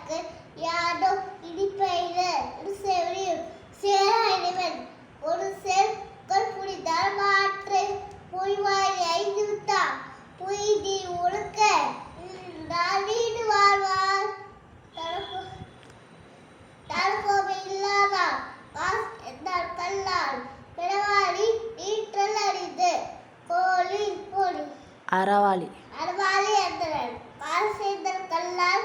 കാക്ക് യാതോ ഇടിപ്പയില് സെവിയും சேராயினவன் ஒரு செற்கொள் புரிந்தால் மாற்று புய்வாய் ஐந்து விட்டான் புய்தி ஒழுக்க வீடு வாழ்வார். தரக்கோவை இல்லாதான் காசு என்றால் கல்லால். பிறவாளி நீற்றல் அறிந்து கோழி கோழி அறவாளி. அறவாளி என்றனர் காசு என்றால் கல்லால்.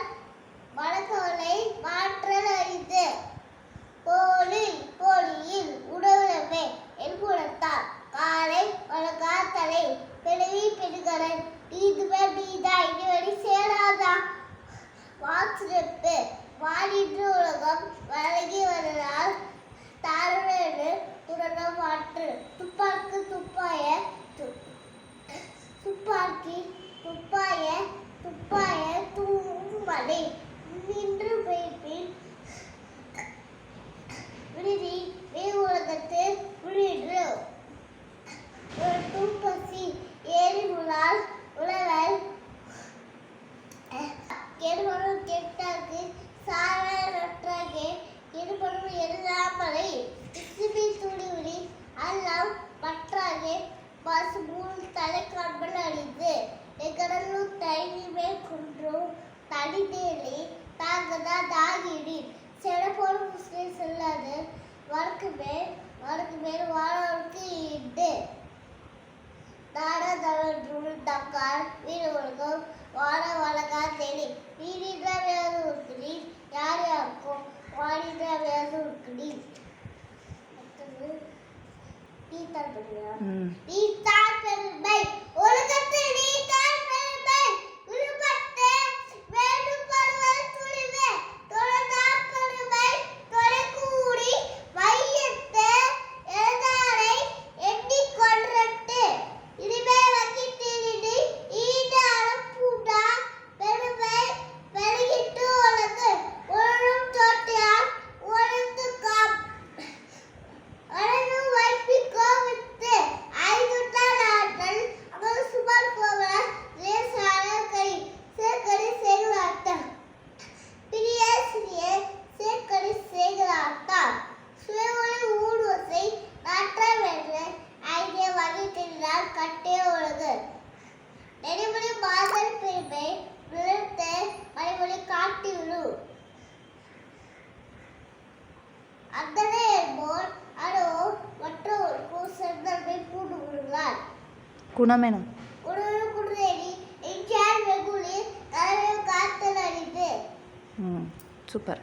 எருமனும் கெட்டாக்கு சாரற்றே இருபனும் எழுதாமலை இசுபி துணிவிழி அல்லாம் பற்றாக பசு மூணு தலை காண்பல் அடித்து எகடலும் தைரியமே குன்றும் தனிதேலி தாங்கதா தாகிடி செடபோல் முஸ்லிம் செல்லாது வடக்கு மேல் வடக்கு மேல் வாழவருக்கு இண்டு நாடதவன் தக்கால் வீடு ஒழுங்கும் வாழ ನೀರಿನ ಮೇಲೆ ಹುಡುಕ್ರಿ ಯಾರು ಹಾಕೋ ವಾಣಿನ ಮೇಲೆ ಹುಡುಕ್ರಿ ಪೀತಾ குணமெனும். சூப்பர்.